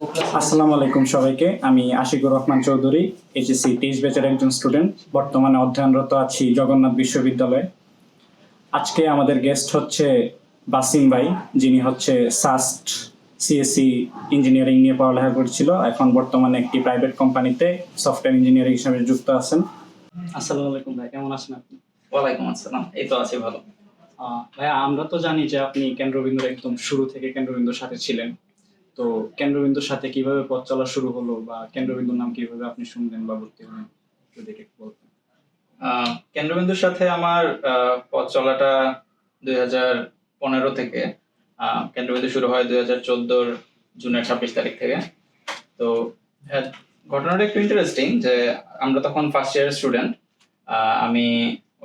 আসসালামু আলাইকুম সবাইকে। আমি আশিকুর রহমান চৌধুরী এইচএসসি তেইশ ব্যাচের একজন স্টুডেন্ট বর্তমানে অধ্যয়নরত আছি জগন্নাথ বিশ্ববিদ্যালয়ে। আজকে আমাদের গেস্ট হচ্ছে বাসিম ভাই যিনি হচ্ছে সাস্ট সিএসসি ইঞ্জিনিয়ারিং নিয়ে পড়ালেখা করছিল। এখন বর্তমানে একটি প্রাইভেট কোম্পানিতে সফটওয়্যার ইঞ্জিনিয়ারিং হিসেবে যুক্ত আছেন। আসসালামু আলাইকুম ভাই কেমন আছেন আপনি? ওয়ালাইকুম আসসালাম এই তো আছি ভালো। ভাইয়া আমরা তো জানি যে আপনি কেন্দ্রবিন্দুর একদম শুরু থেকে কেন্দ্রবিন্দুর সাথে ছিলেন। তো কেন্দ্রবিন্দুর সাথে কীভাবে পথ চলা শুরু হলো বা কেন্দ্রবিন্দুর নাম কীভাবে আপনি শুনলেন বা ভর্তি হলেন যদি একটু বলতেন। কেন্দ্রবিন্দুর সাথে আমার পথ চলাটা দুই হাজার পনেরো থেকে কেন্দ্রবিন্দু শুরু হয় দুই হাজার চোদ্দোর জুনের ছাব্বিশ তারিখ থেকে। তো আহ, ঘটনাটা একটু ইন্টারেস্টিং যে আমরা তখন ফার্স্ট ইয়ার স্টুডেন্ট আমি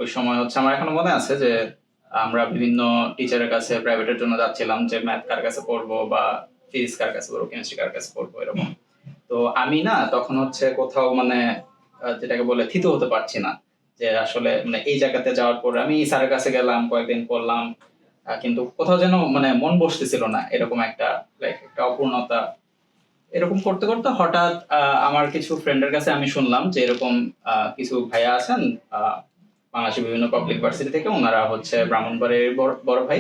ওই সময় হচ্ছে আমার এখনও মনে আছে যে আমরা বিভিন্ন টিচারের কাছে প্রাইভেটের জন্য যাচ্ছিলাম যে ম্যাথ কার কাছে পড়ব বা ফিজিক্স কার কাছে পড়ব কেমিস্ট্রি কার কাছে পড়ব এরকম। তো আমি না তখন হচ্ছে কোথাও মানে যেটাকে বলে থিত হতে পারছি না। যে আসলে মানে এই জায়গাতে যাওয়ার পর আমি স্যারের কাছে গেলাম কয়েকদিন পড়লাম কিন্তু কোথাও যেন মানে মন বসতেছিল না এরকম একটা লাইক একটা অপূর্ণতা। এরকম করতে করতে হঠাৎ আহ, আমার কিছু ফ্রেন্ডের কাছে আমি শুনলাম যে এরকম আহ, কিছু ভাইয়া আছেন আহ, বাংলাদেশের বিভিন্ন পাবলিক ভার্সিটি থেকে ওনারা হচ্ছে ব্রাহ্মণবাড়ির বড়- বড় ভাই।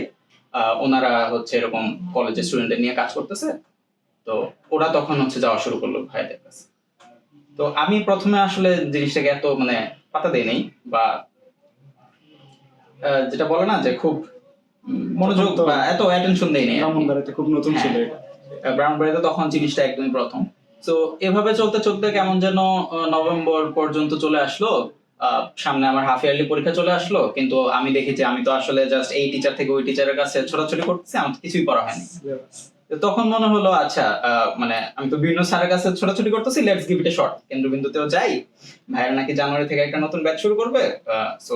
ওনারা হচ্ছে এরকম কলেজের স্টুডেন্টদের নিয়ে কাজ করতেছে। তো ওরা তখন হচ্ছে যাওয়া শুরু করল ভাইদের কাছে। তো আমি প্রথমে আসলে জিনিসটাকে এত মানে পাতা দেই নাই বা যেটা বলে না যে খুব মনোযোগ বা এত অ্যাটেনশন দেই নাই। খুব নতুন ছিল। হ্যাঁ। ব্রাউনবাড়িতে তখন জিনিসটা একদমই প্রথম। তো এভাবে চলতে চলতে কেমন যেন নভেম্বর পর্যন্ত চলে আসলো। সামনে আমার হাফ ইয়ারলি পরীক্ষা চলে আসলো কিন্তু আমি দেখি যে আমি তো আসলে জাস্ট এই টিচার থেকে ওই টিচারের কাছে ছোটাছুটি করতেছি আমার কিছুই পড়া হয়নি। তখন মনে হলো আচ্ছা মানে আমি তো বিভিন্ন স্যারের কাছে ছোটাছুটি করতেছি let's give it a short কেন্দ্রবিন্দুতেও যাই ভাইয়েরা নাকি জানুয়ারি থেকে একটা নতুন ব্যাচ শুরু করবে সো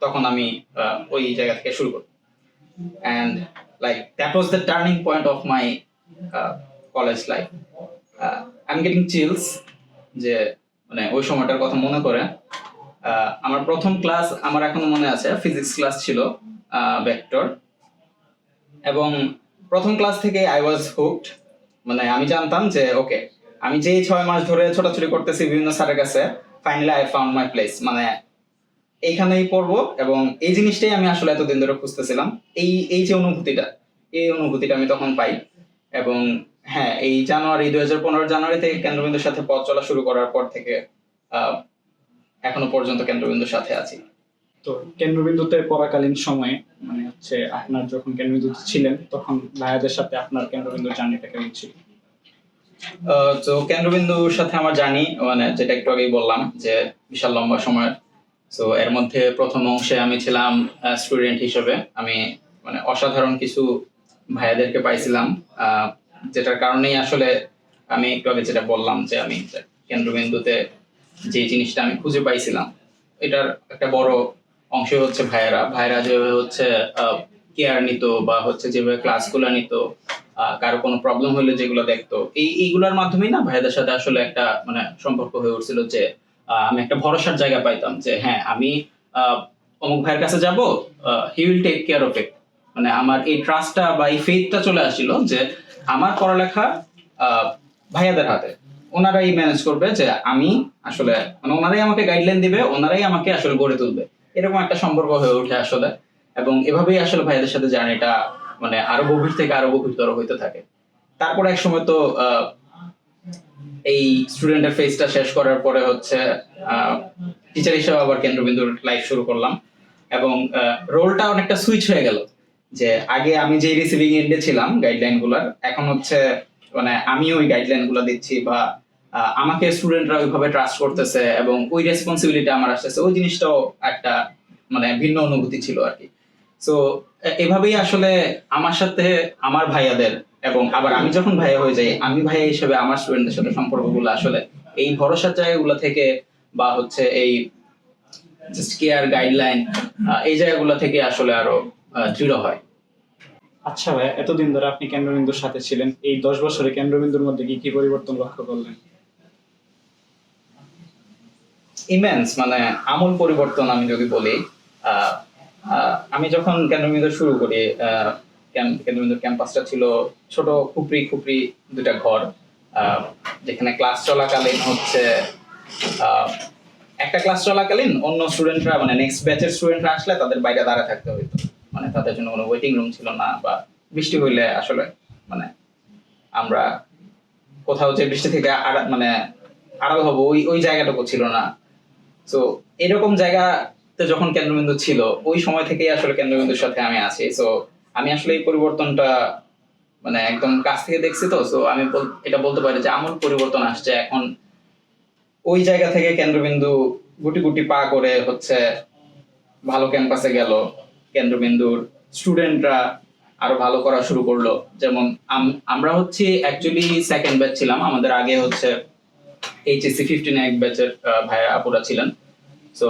তখন আমি ওই জায়গা থেকে শুরু করি and like that was the turning point of my college life I am getting chills যে মানে ওই সময়টার কথা মনে করে আমার প্রথম ক্লাস আমার এখনও মনে আছে ফিজিক্স ক্লাস ছিল ভেক্টর এবং প্রথম ক্লাস থেকে আই ওয়াজ হুকড মানে আমি জানতাম যে ওকে আমি যেই ছয় মাস ধরে ছোটাছুটি করতেছি বিভিন্ন স্যারের কাছে finally I found my place মানে এইখানেই পড়ব এবং এই জিনিসটাই আমি আসলে এতদিন ধরে খুঁজতেছিলাম। এই এই যে অনুভূতিটা, এই অনুভূতিটা আমি তখন পাই। এবং হ্যাঁ এই জানুয়ারি, দুই হাজার পনেরো জানুয়ারি থেকে কেন্দ্রবিন্দুর সাথে পথ চলা শুরু করার পর থেকে এখনও পর্যন্ত কেন্দ্রবিন্দুর সাথে আছি। তো কেন্দ্রবিন্দুতে পড়াকালীন সময়ে মানে হচ্ছে আপনার যখন কেন্দ্রবিন্দুতে ছিলেন তখন ভাইয়াদের সাথে আপনার কেন্দ্রবিন্দুর জার্নিটা কেমন ছিল? তো কেন্দ্রবিন্দুর সাথে আমার জানি মানে যেটা একটু আগেই বললাম যে বিশাল লম্বা সময়। তো এর মধ্যে প্রথম অংশে আমি ছিলাম স্টুডেন্ট হিসেবে। আমি মানে অসাধারণ কিছু ভাইয়াদেরকে পাইছিলাম আহ, যেটার কারণেই আসলে আমি একটু আগে যেটা বললাম যে আমি কেন্দ্রবিন্দুতে যে জিনিসটা আমি খুঁজে পাইছিলাম, এটার একটা বড় অংশ হচ্ছে ভাইয়েরা। ভাইয়েরা যেভাবে হচ্ছে কেয়ার নিত বা হচ্ছে যেভাবে ক্লাস ক্লাসগুলো নিত কারও কোনো প্রবলেম হলে যেগুলো দেখতো, এই, এইগুলোর মাধ্যমেই না ভাইদের সাথে আসলে একটা মানে সম্পর্ক হয়ে উঠছিল যে আমি একটা ভরসার জায়গা পাইতাম যে হ্যাঁ আমি অমুক ভাইয়ের কাছে যাব he will take care of it মানে আমার এই ট্রাস্টটা বা এই ফেথটা চলে আসছিল যে, আমার পড়ালেখা ভাইয়াদের হাতে। ওনারাই ম্যানেজ করবে যে আমি আসলে মানে ওনারাই আমাকে গাইডলাইন দিবে, ওনারাই আমাকে আসলে গড়ে তুলবে। এরকম একটা সম্পর্ক হয়ে ওঠে আসলে। এবং এভাবেই আসলে ভাইয়াদের সাথে জার্নিটা মানে আরও গভীর থেকে আরও গভীরতর হইতে থাকে। তারপর এক সময় তো এই স্টুডেন্টের ফেজটা শেষ করার পরে হচ্ছে টিচার হিসেবে আবার কেন্দ্রবিন্দুর লাইফ শুরু করলাম। এবং রোলটা অনেকটা সুইচ হয়ে গেল। যে আগে আমি যে রিসিভিং এন্ডে ছিলাম গাইডলাইনগুলার, এখন হচ্ছে মানে আমি ওই গাইডলাইনগুলা দিচ্ছি বা আমাকে স্টুডেন্টরা ওইভাবে ট্রাস্ট করতেছে এবং ওই রেসপন্সিবিলিটি আমার আসতেছে, ওই জিনিসটাও একটা মানে ভিন্ন অনুভূতি ছিল আর কি সো এভাবেই আসলে আমার সাথে আমার ভাইয়াদের এবং আবার আমি যখন ভাইয়া হয়ে যাই, আমি ভাইয়া হিসেবে আমার স্টুডেন্টদের সাথে সম্পর্কগুলো আসলে এই ভরসার জায়গাগুলো থেকে বা হচ্ছে এই জাস্ট কেয়ার গাইডলাইন এই জায়গাগুলো থেকে আসলে আরও দৃঢ় হয়। আচ্ছা ভাই, এতদিন ধরে আপনি কেন্দ্রবিন্দুর সাথে ছিলেন, এই দশ বছরে কেন্দ্রবিন্দুর মধ্যে কি কি পরিবর্তন লক্ষ্য করলেন? ইমেন্স মানে আমূল পরিবর্তন আমি যদি বলি আমি যখন কেন্দ্রবিন্দু শুরু করি কেন্দ্রবিন্দুর ক্যাম্পাসটা ছিল ছোট খুপড়ি খুপড়ি দুটা ঘর যেখানে ক্লাস চলাকালীন হচ্ছে একটা ক্লাস চলাকালীন অন্য স্টুডেন্টরা মানে নেক্সট ব্যাচের স্টুডেন্টরা আসলে তাদের বাইরে দাঁড়া থাকতে হতো মানে তাদের জন্য কোনো ওয়েটিং রুম ছিল না বা বৃষ্টি হইলে আসলে মানে আমরা কোথাও যে বৃষ্টি থেকে মানে আড়াল হব, ওই ওই জায়গাটুকু ছিল না। তো এরকম জায়গাতে যখন কেন্দ্রবিন্দু ছিল, ওই সময় থেকেই আসলে কেন্দ্রবিন্দুর সাথে আমি আছি। তো আমি আসলে এই পরিবর্তনটা মানে একদম কাছ থেকে দেখছি তো। তো আমি এটা বলতে পারি যে আমূল পরিবর্তন আসছে। এখন ওই জায়গা থেকে কেন্দ্রবিন্দু গুটি গুটি পা করে হচ্ছে ভালো ক্যাম্পাসে গেল। কেন্দ্রবিন্দুর স্টুডেন্টরা আরও ভালো করা শুরু করল। যেমন আমরা হচ্ছে অ্যাকচুয়ালি সেকেন্ড ব্যাচ ছিলাম। আমাদের আগে হচ্ছে এইচএসসি ফিফটিন এক ব্যাচের ভাইয়া, আপুরা ছিলেন। তো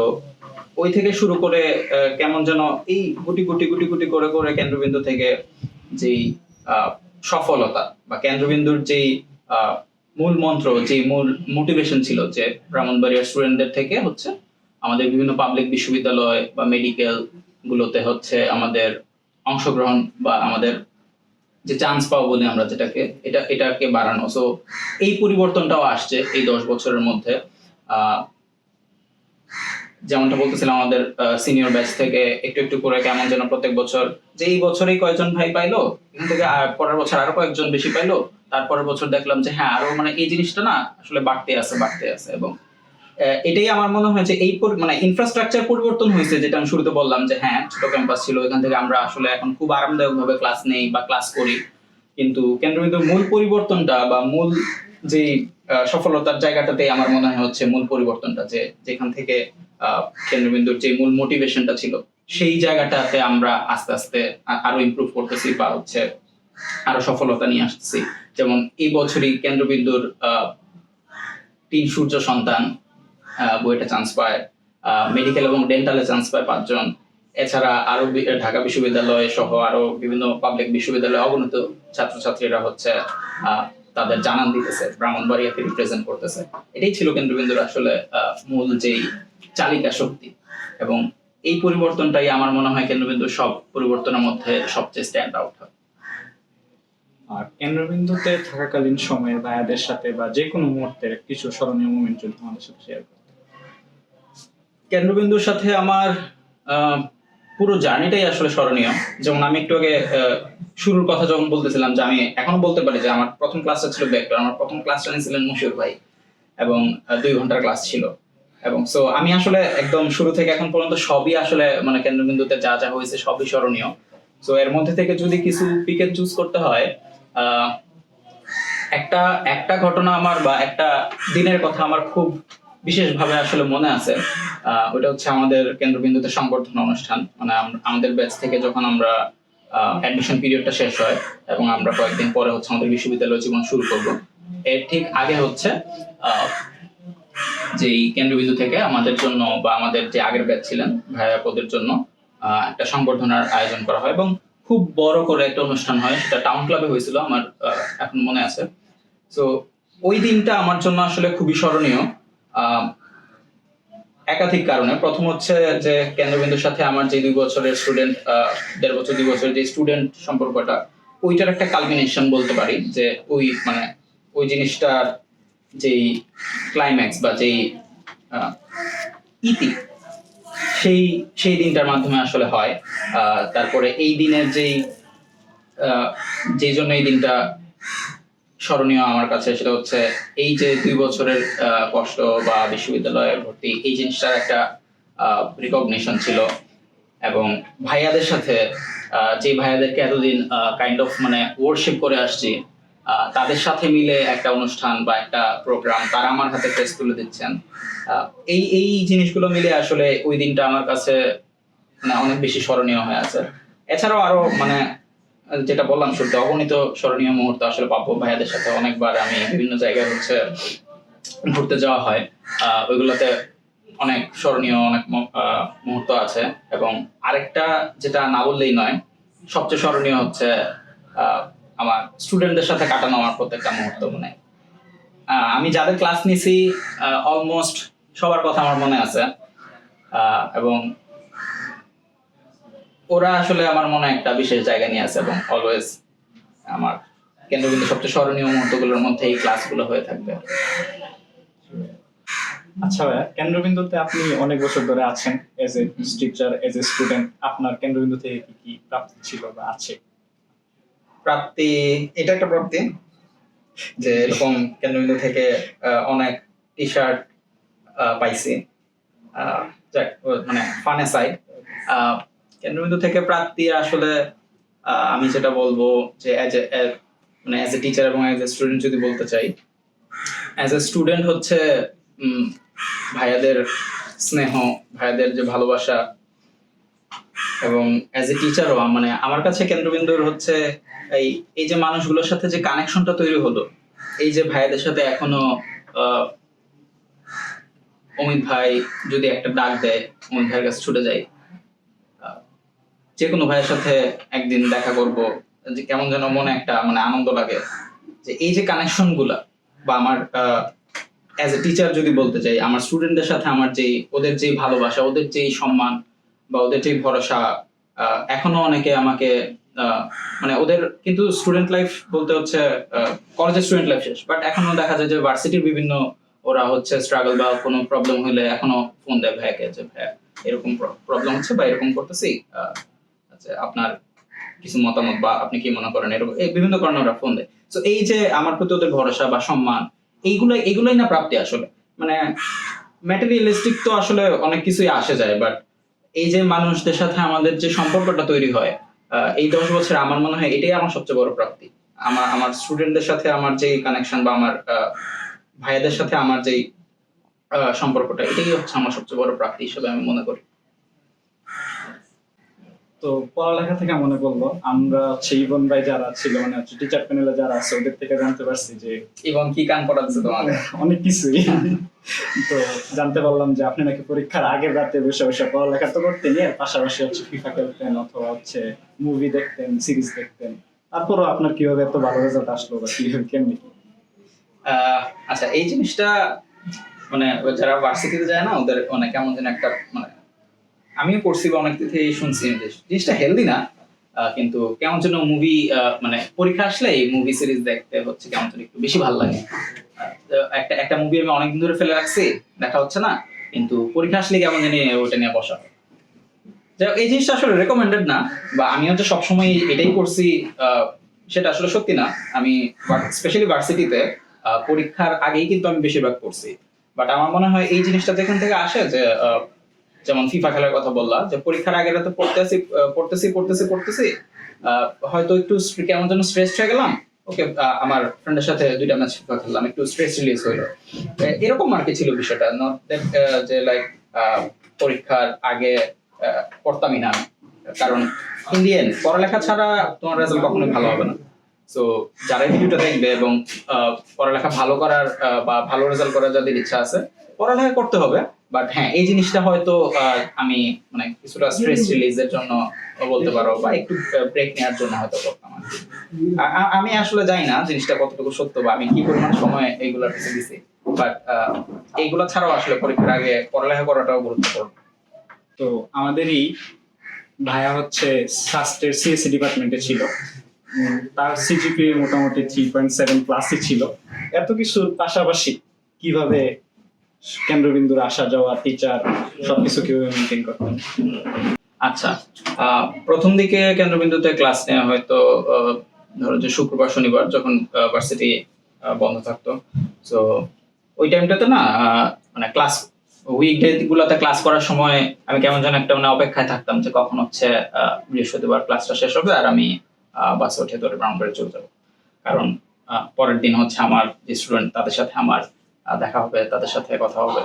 ওই থেকে শুরু করে কেমন যেন এই গুটি গুটি গুটি গুটি করে করে কেন্দ্রবিন্দু থেকে যেই সফলতা বা কেন্দ্রবিন্দুর যেই মূল মন্ত্র যে মূল মোটিভেশন ছিল যে ব্রাহ্মণবাড়িয়ার স্টুডেন্টদের থেকে হচ্ছে আমাদের বিভিন্ন পাবলিক বিশ্ববিদ্যালয় বা মেডিকেল গুলোতে হচ্ছে আমাদের অংশগ্রহণ বা আমাদের যে চান্স পাবো বলি আমরা যেটাকে, এটা, এটাকে বাড়ানো। সো এই পরিবর্তনটাও আসছে এই দশ বছরের মধ্যে। যেমনটা বলতেছিলাম আমাদের সিনিয়র ব্যাচ থেকে একটু একটু করে কেমন যেন প্রত্যেক বছর, যে এই বছরেই কয়েকজন ভাই পাইলো, এখান থেকে পরের বছর আরও কয়েকজন বেশি পাইলো, তারপরের বছর দেখলাম যে হ্যাঁ আরও মানে এই জিনিসটা না আসলে বাড়তে আছে বাড়তে আছে এবং এটাই আমার মনে হয় যে এই মানে ইনফ্রাস্ট্রাকচার পরিবর্তন হয়েছে, যেটা আমি শুরুতে বললাম যে হ্যাঁ ছোট ক্যাম্পাস ছিল এখান থেকে আমরা আসলে এখন খুব আরামদায়ক ভাবে ক্লাস নেই বা ক্লাস করি। কিন্তু কেন্দ্রবিন্দুর মূল পরিবর্তনটা বা মূল যে সফলতার জায়গাটাতে আমার মনে হয় হচ্ছে মূল পরিবর্তনটা যে যেখান থেকে কেন্দ্রবিন্দুর যে মূল মোটিভেশনটা ছিল, সেই জায়গাটাতে আমরা আস্তে আস্তে আরও ইমপ্রুভ করতেছি বা হচ্ছে আরও সফলতা নিয়ে আসতেছি। যেমন এই বছরই কেন্দ্রবিন্দুর তিন সূর্য সন্তান বইটা চান্স পায়। মেডিকেল এবং ডেন্টালে চান্স পায় পাঁচজন। এছাড়া আরও ঢাকা বিশ্ববিদ্যালয় সহ আরও বিভিন্ন পাবলিক বিশ্ববিদ্যালয়ে অগণিত ছাত্রছাত্রীরা হচ্ছে তাদের জানান দিতেছে ব্রাহ্মণবাড়িয়াকে রিপ্রেজেন্ট করতেছে। এটাই ছিল কেন্দ্রবিন্দুর আসলে মূল যেই চালিকা শক্তি। এবং এই পরিবর্তনটাই আমার মনে হয় কেন্দ্রবিন্দুর সব পরিবর্তনের মধ্যে সবচেয়ে স্ট্যান্ড আউট হয়। আর কেন্দ্রবিন্দুতে থাকাকালীন সময়ে ভাইয়াদের সাথে বা যে কোনো মুহূর্তের কিছু স্মরণীয় মুমেন্ট যদি আমাদের সাথে শেয়ার কেন্দ্রবিন্দুর সাথে আমার পুরো জার্নিটাই আসলে স্মরণীয়। যেমন আমি একটু আগে শুরুর কথা যখন বলতেছিলাম যে আমি এখনও বলতে পারি যে আমার প্রথম ক্লাসটা ছিল ব্যাকটর আমার প্রথম ক্লাসটা নিয়েছিলেন মুশিউর ভাই এবং দুই ঘণ্টার ক্লাস ছিল। এবং সো আমি আসলে একদম শুরু থেকে এখন পর্যন্ত সবই আসলে মানে কেন্দ্রবিন্দুতে যা যা হয়েছে সবই স্মরণীয়। সো এর মধ্যে থেকে যদি কিছু পিকেট চুজ করতে হয় একটা একটা ঘটনা আমার বা একটা দিনের কথা আমার খুব বিশেষভাবে আসলে মনে আছে ওটা হচ্ছে আমাদের কেন্দ্রবিন্দুতে সংবর্ধনা অনুষ্ঠান। মানে আমাদের ব্যাচ থেকে যখন আমরা অ্যাডমিশন পিরিয়ডটা শেষ হয় এবং আমরা কয়েকদিন পরে হচ্ছে আমাদের বিশ্ববিদ্যালয় জীবন শুরু করব এর ঠিক আগে হচ্ছে যেই কেন্দ্রবিন্দু থেকে আমাদের জন্য বা আমাদের যে আগের ব্যাচ ছিলেন ভাইয়াপদের জন্য আহ, একটা সংবর্ধনার আয়োজন করা হয় এবং খুব বড় করে একটা অনুষ্ঠান হয় সেটা টাউন ক্লাবে হয়েছিল আমার এখন মনে আছে। তো ওই দিনটা আমার জন্য আসলে খুবই স্মরণীয়। একাধিক কারণে। প্রথম হচ্ছে যে কেন্দ্রবিন্দুর সাথে আমার যে দুই বছরের স্টুডেন্ট দেড় বছর, দুই বছরের যে স্টুডেন্ট সম্পর্কটা, ওইটার একটা কালমিনেশন বলতে পারি যে ওই মানে ওই জিনিসটার যেই ক্লাইম্যাক্স বা যেই ইতি, সেই সেই দিনটার মাধ্যমে আসলে হয়। তারপরে এই দিনের যেই যেই জন্য এই দিনটা স্মরণীয় আমার কাছে সেটা হচ্ছে এই যে দুই বছরের কষ্ট বা বিশ্ববিদ্যালয়ে ভর্তি, এই জিনিসটার একটা রিকগনিশন ছিল। এবং ভাইয়াদের সাথে যে ভাইয়াদেরকে এতদিন কাইন্ড অফ মানে ওয়ার্শিপ করে আসছি তাদের সাথে মিলে একটা অনুষ্ঠান বা একটা প্রোগ্রাম তারা আমার হাতে ফেস তুলে দিচ্ছেন। এই এই জিনিসগুলো মিলে আসলে ওই দিনটা আমার কাছে মানে অনেক বেশি স্মরণীয় হয়ে আছে। এছাড়াও আরও মানে যেটা বললাম শুরুতে অগণিত স্মরণীয় মুহূর্ত। আসলে পাবো ভাইয়াদের সাথে অনেকবার আমি বিভিন্ন জায়গায় হচ্ছে ঘুরতে যাওয়া হয়। আহ, ওইগুলোতে অনেক স্মরণীয় অনেক মুহূর্ত আছে। এবং আরেকটা যেটা না বললেই নয় সবচেয়ে স্মরণীয় হচ্ছে আমার স্টুডেন্টদের সাথে কাটানো আমার প্রত্যেকটা মুহূর্ত মানে। আমি যাদের ক্লাস নিছি অলমোস্ট সবার কথা আমার মনে আছে। এবং ওরা আসলে আমার মনে একটা বিশেষ জায়গা নিয়ে আছে এবং অলওয়েজ আমার কেন্দ্রবিন্দু সবচেয়ে স্মরণীয় মুহূর্তগুলোর মধ্যে এই ক্লাসগুলো হয়ে থাকবে। আচ্ছা ভাইয়া কেন্দ্রবিন্দুতে আপনি অনেক বছর ধরে আছেন as a teacher as a student আপনার কেন্দ্রবিন্দু থেকে কি কি প্রাপ্তি ছিল বা আছে? প্রাপ্তি এটা একটা প্রাপ্তি যে এরকম কেন্দ্রবিন্দু থেকে অনেক টি শার্ট পাইছি। যাক, মানে ফানে সাইড কেন্দ্রবিন্দু থেকে প্রাপ্তি আসলে আমি যেটা বলব যে অ্যাজ এ মানে অ্যাজ এ টিচার এবং অ্যাজ এ স্টুডেন্ট যদি বলতে চাই অ্যাজ এ স্টুডেন্ট হচ্ছে ভাইয়াদের স্নেহ ভাইয়াদের যে ভালোবাসা এবং অ্যাজ এ টিচারও মানে আমার কাছে কেন্দ্রবিন্দুর হচ্ছে এই এই যে মানুষগুলোর সাথে যে কানেকশনটা তৈরি হলো এই যে ভাইয়াদের সাথে এখনও অমিত ভাই যদি একটা ডাক দেয় অমিত ভাইয়ের কাছে ছুটে আহ, যে কোনো ভাইয়ের সাথে একদিন দেখা করব, যে কেমন যেন মনে একটা মানে আনন্দ লাগে। যে এই যে কানেকশনগুলা, বা আমার অ্যাজ এ টিচার যদি বলতে চাই আমার স্টুডেন্টদের সাথে আমার যেই, ওদের যেই ভালোবাসা, ওদের যেই সম্মান, বা ওদের যেই ভরসা এখনও অনেকে আমাকে মানে ওদের কিন্তু স্টুডেন্ট লাইফ বলতে হচ্ছে কলেজের স্টুডেন্ট লাইফ শেষ বাট এখনও দেখা যায় যে ভার্সিটির বিভিন্ন ওরা হচ্ছে স্ট্রাগল বা কোনো প্রবলেম হলে এখনও ফোন দেয় ভাইয়াকে যে, ভাইয়া, এরকম প্রবলেম হচ্ছে বা এরকম করতেছি আপনার কিছু মতামত বা আপনি কি মনে করেন এরকম বিভিন্ন কারণে ওরা ফোন দেয়। তো এই যে আমার প্রতি ওদের ভরসা বা সম্মান এইগুলো এগুলোই না প্রাপ্তি আসলে। মানে ম্যাটেরিয়ালিস্টিক তো আসলে অনেক কিছুই আসে যায় বাট এই যে মানুষদের সাথে আমাদের যে সম্পর্কটা তৈরি হয় এই দশ বছর আমার মনে হয় এটাই আমার সবচেয়ে বড় প্রাপ্তি। আমার আমার স্টুডেন্টদের সাথে আমার যে কানেকশন বা আমার ভাইয়াদের সাথে আমার যেই সম্পর্কটা, এটাই হচ্ছে আমার সবচেয়ে বড় প্রাপ্তি হিসেবে আমি মনে করি। তো পড়ালেখা থেকে মনে করল আমরা হচ্ছে ইবন ভাই যারা ছিল মানে হচ্ছে টিচার প্যানেলে যারা আছে ওদের থেকে জানতে পারছি যে এবং কি কান পড়াচ্ছে তোমাদের? অনেক কিছুই। তো জানতে পারলাম যে আপনি নাকি পরীক্ষার আগের রাতে বসে বসে পড়ালেখা তো করতেন এর পাশাপাশি হচ্ছে ফিফা খেলতেন অথবা হচ্ছে মুভি দেখতেন সিরিজ দেখতেন। তারপরও আপনার কীভাবে এত ভালো রেজাল্ট আসলো বা কীভাবে কেমনি আহ, আচ্ছা এই জিনিসটা মানে যারা ভার্সিটিতে যায় না ওদের মানে কেমন যেন একটা মানে আমিও করছি বা অনেক থেকে শুনছি জিনিসটা হেলদি না কিন্তু কেমন যেন মুভি মানে পরীক্ষা আসলে এই মুভি সিরিজ দেখতে হচ্ছে কেমন যেন একটু বেশি ভালো লাগে। একটা একটা মুভি আমি অনেকদিন ধরে ফেলে রাখছি, দেখা হচ্ছে না, কিন্তু পরীক্ষা আসলে কেমন জানি ওটা নিয়ে বসা। যাই এই জিনিসটা আসলে রেকমেন্ডেড না, বা আমি হচ্ছে সবসময় এটাই করছি সেটা আসলে সত্যি না। আমি স্পেশালি ভার্সিটিতে পরীক্ষার আগেই কিন্তু আমি বেশিরভাগ করছি বাট আমার মনে হয় এই জিনিসটা যেখান থেকে আসে যে যেমন ফিফা খেলার কথা বললা, যে পরীক্ষার আগে রাতে পড়তেছি পড়তেছি পড়তেছি পড়তেছি হয়তো একটু কেমন যেন স্ট্রেস হয়ে গেলাম। ওকে আমার ফ্রেন্ডের সাথে দুইটা ম্যাচ ফিফা খেললাম, একটু স্ট্রেস রিলিজ হইল। এরকম আর কি ছিল বিষয়টা নট যে লাইক পরীক্ষার আগে পড়তামই না। কারণ ইন্ডিয়ান পড়ালেখা ছাড়া তোমার রেজাল্ট কখনোই ভালো হবে না। সো যারা ভিডিওটা দেখবে এবং পড়ালেখা ভালো করার বা ভালো রেজাল্ট করার যাদের ইচ্ছা আছে, পড়ালেখা করতে হবে। বাট হ্যাঁ এই জিনিসটা হয়তো আমি মানে কিছুটা স্ট্রেস রিলিজের জন্য বলতে পারো বা একটু ব্রেক নেওয়ার জন্য হয়তো করতাম আমি আসলে জানি না জিনিসটা কতটুকু সত্য বা আমি কি পরিমাণ সময় এইগুলোর পিছিয়ে দিছি। বাট এইগুলো ছাড়াও আসলে পরীক্ষার আগে পড়ালেখা করাটাও গুরুত্বপূর্ণ। তো আমাদেরই ভাইয়া হচ্ছে স্বাস্থ্যের সিএসসি ডিপার্টমেন্টে ছিল। তার সিজিপি মোটামুটি থ্রি পয়েন্ট সেভেন প্লাসই ছিল। এত কিছুর পাশাপাশি কীভাবে কেন্দ্রবিন্দুর আসা যাওয়া টিচার সবকিছু কীভাবে মেনটেন করতেন আচ্ছা প্রথম দিকে কেন্দ্রবিন্দুতে ক্লাস নেওয়া হয়তো ধরো যে শুক্রবার, শনিবার যখন ভার্সিটি বন্ধ থাকতো। তো ওই টাইমটাতে না মানে ক্লাস উইকডে গুলোতে ক্লাস করার সময় আমি কেমন যেন একটা মানে অপেক্ষায় থাকতাম যে কখন হচ্ছে বৃহস্পতিবার ক্লাসটা শেষ হবে আর আমি বাসে উঠে ধরে ব্রাউনবাড়ি চলে যাব। কারণ পরের দিন হচ্ছে আমার যে স্টুডেন্ট তাদের সাথে আমার দেখা হবে, তাদের সাথে কথা হবে।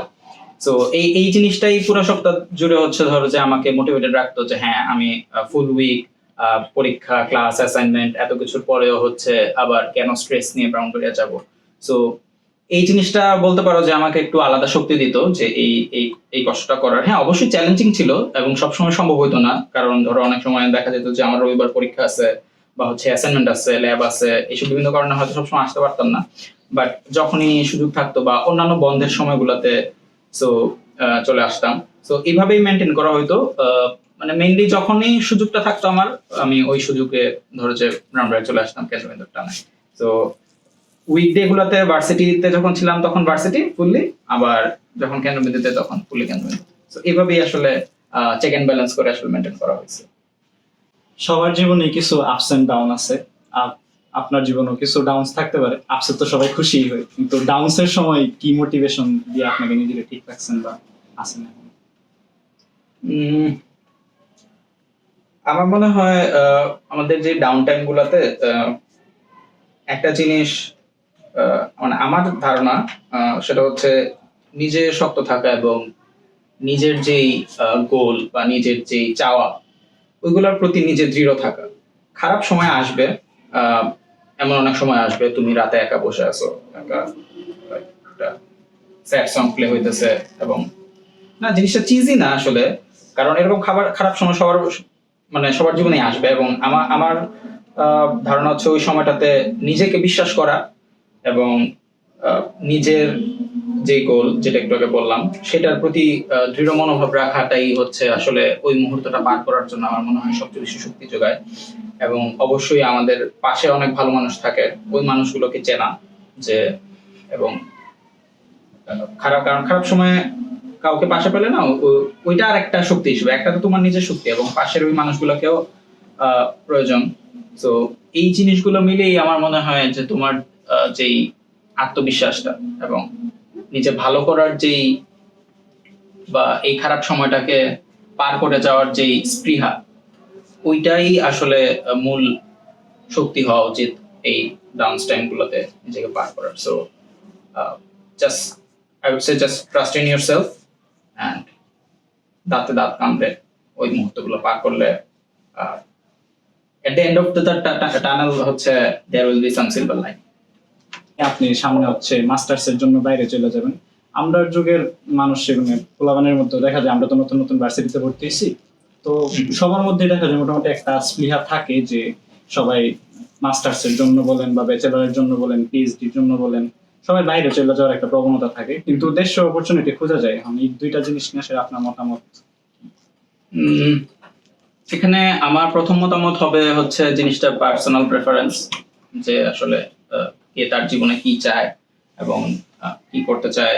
তো এই এই জিনিসটাই পুরো সপ্তাহ জুড়ে হচ্ছে ধরো যে আমাকে মোটিভেটেড রাখতো যে হ্যাঁ আমি ফুল উইক পরীক্ষা ক্লাস অ্যাসাইনমেন্ট এত কিছুর পরেও হচ্ছে আবার কেন স্ট্রেস নিয়ে ব্রাউনবাড়িয়া যাব। সো এই জিনিসটা বলতে পারো যে আমাকে একটু আলাদা শক্তি দিত যে এই এই এই কষ্টটা করার। হ্যাঁ অবশ্যই চ্যালেঞ্জিং ছিল এবং সবসময় সম্ভব হতো না। কারণ ধরো অনেক সময় দেখা যেত যে আমার রবিবার পরীক্ষা আছে বা হচ্ছে অ্যাসাইনমেন্ট আছে ল্যাব আছে এইসব বিভিন্ন কারণে হয়তো সবসময় আসতে পারতাম না। বাট যখনই সুযোগ থাকতো বা অন্যান্য বন্ধের সময়গুলোতে সো চলে আসতাম। সো এইভাবেই মেনটেন করা আহ, মানে মেইনলি যখনই সুযোগটা থাকতো আমার আমি ওই সুযোগে ধরো যে রামরায় চলে আসতাম কেন্দ্রবিন্দুর টানে। তো উইকডে গুলোতে ভার্সিটিতে যখন ছিলাম তখন ভার্সিটি ফুললি আবার যখন কেন্দ্রবিন্দুতে তখন ফুললি কেন্দ্রবিন্দু। তো এইভাবেই আসলে চেক এন্ড ব্যালেন্স করে আসলে মেনটেন করা হয়েছে। সবার জীবনে কিছু আপস এন্ড ডাউন আছে। আপ- আপনার জীবনেও কিছু ডাউনস থাকতে পারে। আপসে তো সবাই খুশি হয়। কিন্তু ডাউনস এর সময় কি মোটিভেশন দিয়ে আপনাকে নিজেকে ঠিক রাখছেন বা আছেন আমার মনে হয় আমাদের যে ডাউন টাইম গুলাতে একটা জিনিস মানে আমার ধারণা সেটা হচ্ছে নিজে শক্ত থাকা এবং নিজের যেই গোল বা নিজের যেই চাওয়া ওইগুলোর প্রতি নিজে দৃঢ় থাকা। খারাপ সময় আসবে এমন অনেক সময় আসবে, তুমি রাতে একা বসে আছো, একা একটা প্লে হইতেছে এবং না, জিনিসটা চিজি না আসলে, কারণ এরকম খাবার, খারাপ সময় সবার মানে সবার জীবনে আসবে এবং আমার আমার ধারণা হচ্ছে ওই সময়টাতে নিজেকে বিশ্বাস করা এবং নিজের যে গোল যেটা একটু আগে বললাম, সেটার প্রতি দৃঢ় মনোভাব রাখাটাই হচ্ছে আসলে ওই মুহূর্তটা পার করার জন্য আমার মনে হয় সবচেয়ে বেশি শক্তি যোগায়। এবং অবশ্যই আমাদের পাশে অনেক ভালো মানুষ থাকে, ওই মানুষগুলোকে চেনা যে, এবং খারাপ, কারণ খারাপ সময়ে কাউকে পাশে পেলে না ওইটা আর একটা শক্তি হিসেবে, একটা তো তোমার নিজের শক্তি এবং পাশের ওই মানুষগুলোকেও প্রয়োজন। তো এই জিনিসগুলো মিলেই আমার মনে হয় যে তোমার যেই আত্মবিশ্বাসটা এবং নিজে ভালো করার যেই বা এই খারাপ সময়টাকে পার করে যাওয়ার যেই স্পৃহা, ওইটাই আসলে মূল শক্তি হওয়া উচিত এই ডাউন টাইম গুলোতে নিজেকে পার করার। So just I would say just trust in yourself and দাঁতে দাঁত কামড়ে ওই মুহূর্তগুলো পার করলে at the end of the tunnel হচ্ছে there will be some silver line আপনি সামনে হচ্ছে মাস্টার্স এর জন্য বাইরে চলে যাবেন। আমরা যুগের মানুষ সেগুলো পোলাবানের মধ্যে দেখা যায় আমরা তো নতুন নতুন ভার্সিটিতে ভর্তি হয়েছি। তো সবার মধ্যে দেখা যায় মোটামুটি একটা স্পৃহা থাকে যে সবাই মাস্টার্স এর জন্য বলেন বা ব্যাচেলরের জন্য বলেন পিএইচডির জন্য বলেন সবাই বাইরে চলে যাওয়ার একটা প্রবণতা থাকে। কিন্তু দেশে অপরচুনিটি খোঁজা যায়। এখন এই দুইটা জিনিস নিয়ে আসলে আপনার মতামত এখানে আমার প্রথম মতামত হবে হচ্ছে জিনিসটা পার্সোনাল প্রেফারেন্স যে আসলে কে তার জীবনে কি চায় এবং কি করতে চায়,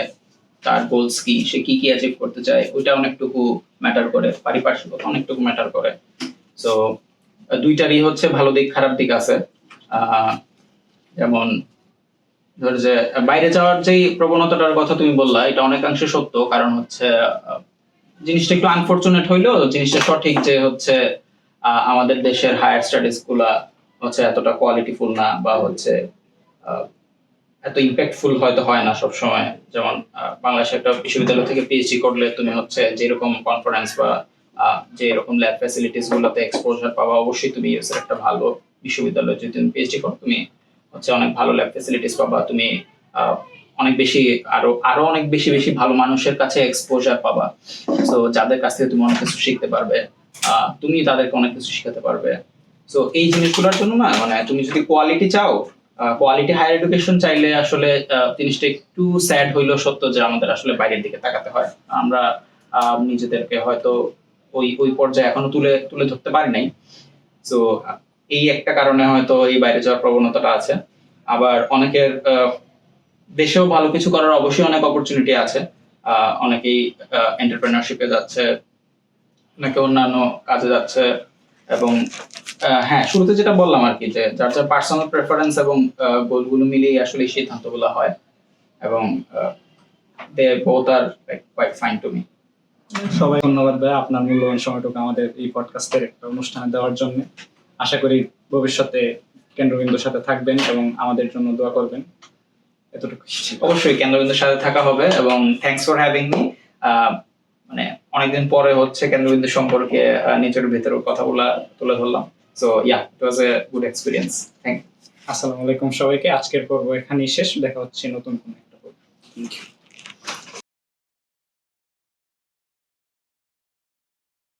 তার গোলস কি, সে কি কি অ্যাচিভ করতে চায় ওইটা অনেকটুকু ম্যাটার করে, পারিপার্শ্বিকতা অনেকটুকু ম্যাটার করে। সো দুইটারই হচ্ছে ভালো দিক, খারাপ দিক আছে। যেমন, ধর যে বাইরে যাওয়ার যেই প্রবণতাটার কথা তুমি বললা, এটা অনেকাংশে সত্য। কারণ হচ্ছে জিনিসটা একটু আনফরচুনেট হইলেও জিনিসটা সঠিক যে হচ্ছে আমাদের দেশের হায়ার স্টাডিজগুলা হচ্ছে এতটা কোয়ালিটিফুল না, বা হচ্ছে এত ইম্প্যাক্টফুল হয়তো হয় না সব সময় যেমন বাংলাদেশে একটা বিশ্ববিদ্যালয় থেকে পিএইচডি করলে তুমি হচ্ছে যেরকম কনফারেন্স বা যে এরকম ল্যাব ফ্যাসিলিটিস গুলোতে এক্সপোজার পাবা, অবশ্যই তুমি ইউএস এর একটা ভালো বিশ্ববিদ্যালয় যদি তুমি পিএইচডি করো, তুমি হচ্ছে অনেক ভালো ল্যাব ফ্যাসিলিটিস পাবা, তুমি অনেক বেশি আরও আরও অনেক বেশি বেশি ভালো মানুষের কাছে এক্সপোজার পাবা। তো যাদের কাছ থেকে তুমি অনেক কিছু শিখতে পারবে তুমি তাদেরকে অনেক কিছু শিখাতে পারবে। তো এই জিনিসগুলোর জন্য না মানে তুমি যদি কোয়ালিটি চাও কোয়ালিটি হায়ার এডুকেশন চাইলে আসলে জিনিসটা একটু স্যাড হইলেও সত্য যে আমাদের আসলে বাইরের দিকে তাকাতে হয়। আমরা নিজেদেরকে হয়তো ওই ওই পর্যায়ে এখনও তুলে তুলে ধরতে পারি নাই। তো এই একটা কারণে হয়তো এই বাইরে যাওয়ার প্রবণতাটা আছে। আবার অনেকের দেশেও ভালো কিছু করার অবশ্যই অনেক অপরচুনিটি আছে। অনেকেই এন্টারপ্রেনারশিপে যাচ্ছে, অনেকে অন্যান্য কাজে যাচ্ছে। এবং হ্যাঁ শুরুতে যেটা বললাম আর কি যে যার যার পার্সোনাল প্রেফারেন্স এবং গোলগুলো মিলিয়ে আসলে এই সিদ্ধান্তগুলো হয় এবং they both are like quite fine to me সবাই ধন্যবাদ ভাই আপনার মূল্যবান সময়টুকু আমাদের এই পডকাস্টের একটা অনুষ্ঠানে দেওয়ার জন্য। আশা করি ভবিষ্যতে কেন্দ্রবিন্দুর সাথে থাকবেন এবং আমাদের জন্য দোয়া করবেন। এতটুকু অবশ্যই কেন্দ্রবিন্দুর সাথে থাকা হবে এবং থ্যাঙ্কস ফর হ্যাভিং মি মানে অনেকদিন পরে হচ্ছে কেন্দ্রবিন্দু সম্পর্কে নিজের ভেতরে কথাগুলো তুলে ধরলাম। So yeah it was a good experience thank আসসালামু আলাইকুম সবাইকে। আজকের পর্ব এখানেই শেষ। দেখা হচ্ছে নতুন কোনো একটা পর্ব। Thank you